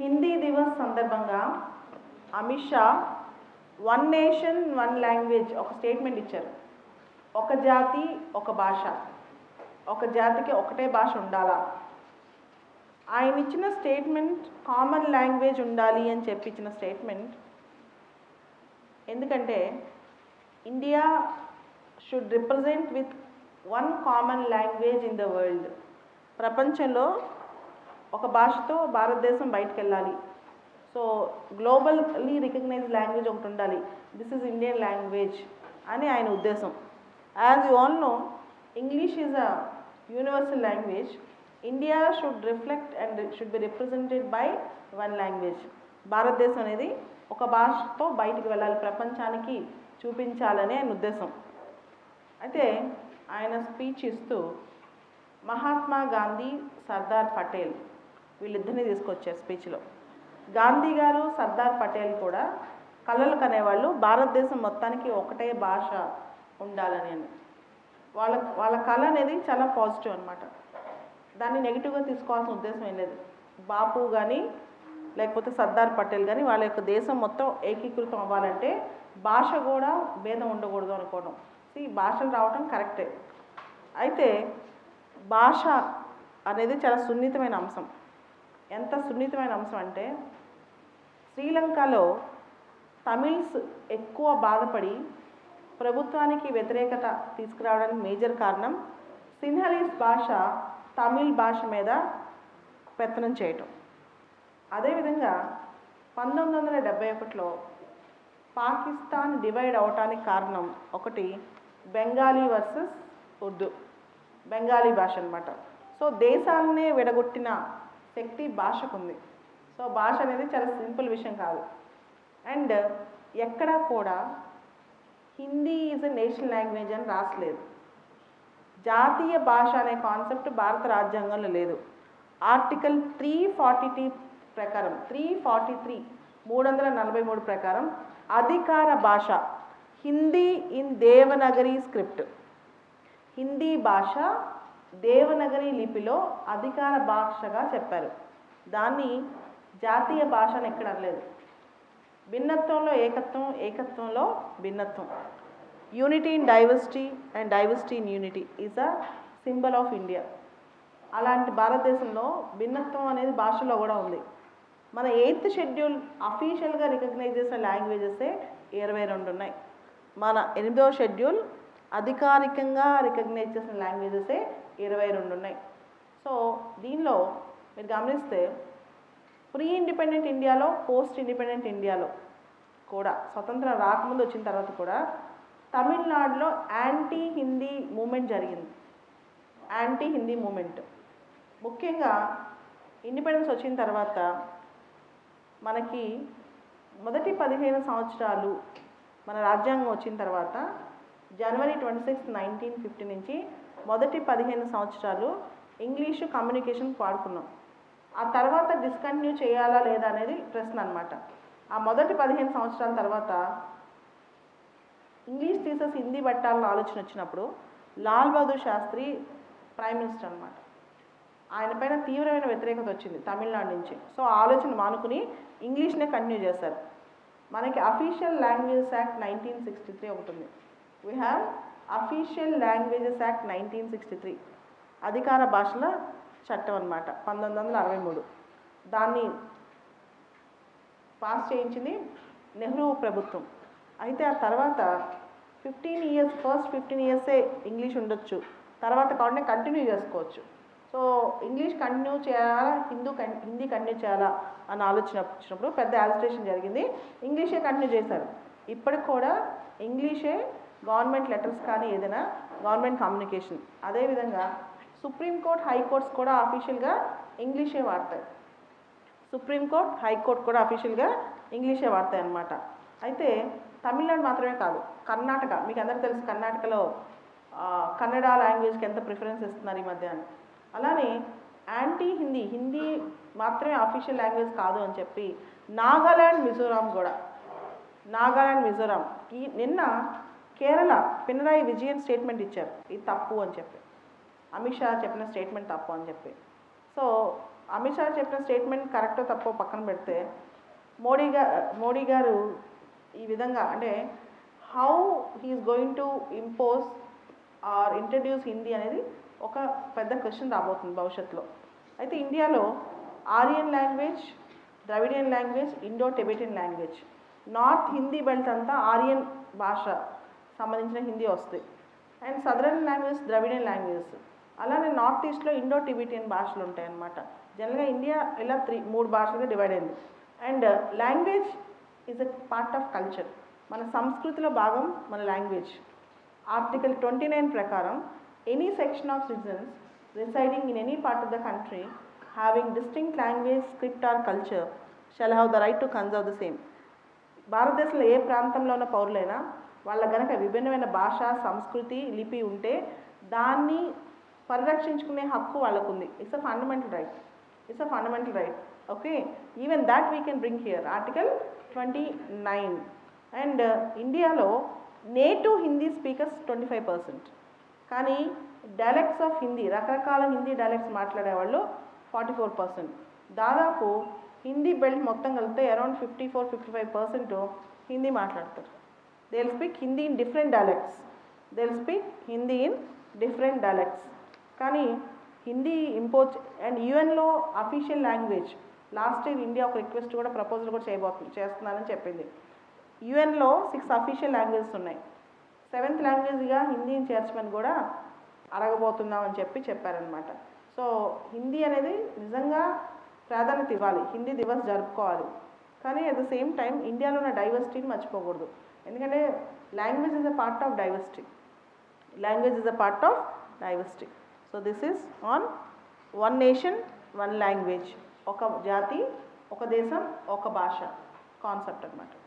హిందీ దివస్ సందర్భంగా Amit Shah one nation one language ఒక statement ఇచ్చారు. ఒక జాతి ఒక భాష. ఒక జాతికి ఒకటే భాష ఉండాలా? ఆయన ఇచ్చిన స్టేట్మెంట్ కామన్ లాంగ్వేజ్ ఉండాలి అని చెప్పించిన స్టేట్మెంట్. ఎందుకంటే India should represent with one common language in the world. ప్రపంచంలో ఒక భాషతో భారతదేశం బయటకు వెళ్ళాలి సో గ్లోబల్లీ రికగ్నైజ్ లాంగ్వేజ్ ఒకటి ఉండాలి. దిస్ ఈజ్ ఇండియన్ లాంగ్వేజ్ అని ఆయన ఉద్దేశం. As you all know English is a universal language. India should reflect and should be represented by one language. భారతదేశం అనేది ఒక భాషతో బయటికి వెళ్ళాలి. ప్రపంచానికి చూపించాలని ఆయన ఉద్దేశం. అయితే ఆయన స్పీచ్ ఇస్తూ మహాత్మా గాంధీ సర్దార్ పటేల్ వీళ్ళిద్దరిని తీసుకొచ్చారు స్పీచ్లో. గాంధీ గారు సర్దార్ పటేల్ కూడా కళలు కనేవాళ్ళు. భారతదేశం మొత్తానికి ఒకటే భాష ఉండాలని అని. వాళ్ళ వాళ్ళ కళ అనేది చాలా పాజిటివ్ అనమాట దాన్ని నెగిటివ్గా తీసుకోవాల్సిన ఉద్దేశం ఏం లేదు. బాపు కానీ లేకపోతే సర్దార్ పటేల్ కానీ వాళ్ళ యొక్క దేశం మొత్తం ఏకీకృతం అవ్వాలంటే భాష కూడా భేదం ఉండకూడదు అనుకోవడం. ఈ భాషలు రావడం కరెక్టే. అయితే భాష అనేది చాలా సున్నితమైన అంశం. ఎంత సున్నితమైన అంశం అంటే శ్రీలంకలో తమిళ్స్ ఎక్కువ బాధపడి ప్రభుత్వానికి వ్యతిరేకత తీసుకురావడానికి మేజర్ కారణం సిన్హలీస్ భాష తమిళ్ భాష మీద పెత్తనం చేయటం. అదేవిధంగా పంతొమ్మిది వందల డెబ్బై ఒకటిలో పాకిస్తాన్ డివైడ్ అవటానికి కారణం ఒకటి బెంగాలీ వర్సెస్ ఉర్దూ బెంగాలీ భాష అనమాట సో దేశాలనే విడగొట్టిన శక్తి భాషకుంది. సో భాష అనేది చాలా సింపుల్ విషయం కాదు. అండ్ ఎక్కడా కూడా Hindi is a national language అని రాసలేదు. జాతీయ భాష అనే కాన్సెప్ట్ భారత రాజ్యాంగంలో లేదు. ఆర్టికల్ త్రీ ఫార్టీ టీ ప్రకారం త్రీ ఫార్టీ త్రీ మూడు వందల నలభై మూడు ప్రకారం అధికార భాష హిందీ ఇన్ దేవనగరి స్క్రిప్ట్ హిందీ భాష దేవనగరి లిపిలో అధికార భాషగా చెప్పారు. దాన్ని జాతీయ భాష అని ఎక్కడ అనలేదు భిన్నత్వంలో ఏకత్వం ఏకత్వంలో భిన్నత్వం. Unity in diversity and diversity in unity is a symbol of India అలాంటి భారతదేశంలో భిన్నత్వం అనేది భాషలో కూడా ఉంది. మన ఎయిత్ షెడ్యూల్ అఫీషియల్గా రికగ్నైజ్ చేసిన లాంగ్వేజెసే ఇరవై రెండు ఉన్నాయి. మన ఎనిమిదవ షెడ్యూల్ అధికారికంగా రికగ్నైజ్ చేసిన లాంగ్వేజెసే ఇరవై రెండు ఉన్నాయి. సో దీనిలో మీరు గమనిస్తే ప్రీ ఇండిపెండెంట్ ఇండియాలో పోస్ట్ ఇండిపెండెంట్ ఇండియాలో కూడా స్వతంత్రం రాకముందు వచ్చిన తర్వాత కూడా తమిళనాడులో యాంటీ హిందీ మూమెంట్ జరిగింది. Anti Hindi movement. ముఖ్యంగా ఇండిపెండెన్స్ వచ్చిన తర్వాత మనకి మొదటి పదిహేను సంవత్సరాలు మన రాజ్యాంగం వచ్చిన తర్వాత January twenty six nineteen fifty నుంచి మొదటి పదిహేను సంవత్సరాలు ఇంగ్లీషు కమ్యూనికేషన్ వాడుకున్నాం. ఆ తర్వాత డిస్కంటిన్యూ చేయాలా లేదా అనేది ప్రశ్న అనమాట ఆ మొదటి పదిహేను సంవత్సరాల తర్వాత ఇంగ్లీష్ తీసేసి హిందీ పెట్టాలని ఆలోచన వచ్చినప్పుడు లాల్ బహదూర్ శాస్త్రి ప్రైమ్ మినిస్టర్ అనమాట ఆయన పైన తీవ్రమైన వ్యతిరేకత వచ్చింది తమిళనాడు నుంచి. సో ఆలోచన మానుకుని ఇంగ్లీష్నే కంటిన్యూ చేశారు. మనకి official language act nineteen sixty three ఒకటి ఉంది. We have official languages act nineteen sixty three అధికార భాషల చట్టం అనమాట పంతొమ్మిది వందల అరవై మూడు. దాన్ని పాస్ చేయించింది నెహ్రూ ప్రభుత్వం. అయితే ఆ తర్వాత ఫిఫ్టీన్ ఇయర్స్ ఫస్ట్ ఫిఫ్టీన్ ఇయర్సే ఇంగ్లీష్ ఉండొచ్చు. తర్వాత కాబట్టి కంటిన్యూ చేసుకోవచ్చు. సో ఇంగ్లీష్ కంటిన్యూ చేయాలా? హిందూ కన్ హిందీ కంటిన్యూ చేయాలా? అని ఆలోచన వచ్చినప్పుడు పెద్ద యాజిటేషన్ జరిగింది. ఇంగ్లీషే కంటిన్యూ చేశారు. ఇప్పటికి కూడా ఇంగ్లీషే గవర్నమెంట్ లెటర్స్ కానీ ఏదైనా గవర్నమెంట్ కమ్యూనికేషన్. అదేవిధంగా సుప్రీంకోర్టు హైకోర్ట్స్ కూడా అఫీషియల్గా ఇంగ్లీషే వాడతాయి. సుప్రీంకోర్టు హైకోర్టు కూడా అఫీషియల్గా ఇంగ్లీషే వాడతాయి అన్నమాట. అయితే తమిళనాడు మాత్రమే కాదు కర్ణాటక. మీకు అందరికీ తెలుసు కర్ణాటకలో కన్నడ లాంగ్వేజ్కి ఎంత ప్రిఫరెన్స్ ఇస్తున్నారు ఈ మధ్య అని. అలానే యాంటీ హిందీ హిందీ మాత్రమే అఫీషియల్ లాంగ్వేజ్ కాదు అని చెప్పి నాగాల్యాండ్ మిజోరాం కూడా. నాగాల్యాండ్ మిజోరాం. ఈ నిన్న కేరళ పినరాయి విజయన్ స్టేట్మెంట్ ఇచ్చారు. ఇది తప్పు అని చెప్పి. అమిత్ షా చెప్పిన స్టేట్మెంట్ తప్పు అని చెప్పి. సో అమిత్ షా చెప్పిన స్టేట్మెంట్ కరెక్టో తప్పో పక్కన పెడితే మోడీ గా మోడీ గారు ఈ విధంగా అంటే how he is going to impose or introduce Hindi అనేది ఒక పెద్ద క్వశ్చన్ రాబోతుంది భవిష్యత్తులో. అయితే ఇండియాలో Aryan language Dravidian language Indo Tibetan language north Hindi belt అంతా ఆరియన్ భాష సంబంధించిన హిందీ వస్తాయి. And southern language Dravidian language. అలానే నార్త్ ఈస్ట్లో ఇండో టిబిటియన్ భాషలు ఉంటాయి అన్నమాట జనరల్గా ఇండియా ఇలా త్రీ మూడు భాషలుగా డివైడ్ అయింది. And language is a part of culture. మన సంస్కృతిలో భాగం మన లాంగ్వేజ్. ఆర్టికల్ ట్వంటీ నైన్ ప్రకారం any section of citizens residing in any part of the country having distinct language script or culture shall have the right to conserve the same భారతదేశంలో ఏ ప్రాంతంలో ఉన్న పౌరులైనా వాళ్ళ గనక విభిన్నమైన భాష సంస్కృతి లిపి ఉంటే దాన్ని పరిరక్షించుకునే హక్కు వాళ్ళకు ఉంది it's a fundamental right it's a fundamental right okay even that we can bring here article twenty nine and ఇండియాలో native Hindi speakers twenty five percent కానీ డైలెక్ట్స్ ఆఫ్ హిందీ రకరకాల హిందీ డైలెక్ట్స్ మాట్లాడే వాళ్ళు ఫార్టీ ఫోర్ పర్సెంట్ దాదాపు Hindi belt మొత్తం కలిపితే around fifty four fifty five percent Hindi మాట్లాడతారు. They will speak Hindi in different dialects they will speak Hindi in different dialects కానీ Hindi impose and యూఎన్లో official language last year India ఒక request కూడా proposal కూడా చేయబోతుంది చేస్తున్నానని చెప్పింది. యుఎన్లో సిక్స్ అఫీషియల్ లాంగ్వేజెస్ ఉన్నాయి. సెవెంత్ లాంగ్వేజ్గా హిందీని చేర్చమని కూడా అడగబోతున్నామని చెప్పి చెప్పారనమాట సో హిందీ అనేది నిజంగా ప్రాధాన్యత ఇవ్వాలి. హిందీ దివస్ జరుపుకోవాలి. కానీ అట్ ద సేమ్ టైం ఇండియాలో ఉన్న డైవర్సిటీని మర్చిపోకూడదు. ఎందుకంటే language is a part of diversity language is a part of diversity so this is on one nation one language ఒక జాతి ఒక దేశం ఒక భాష. కాన్సెప్ట్ అనమాట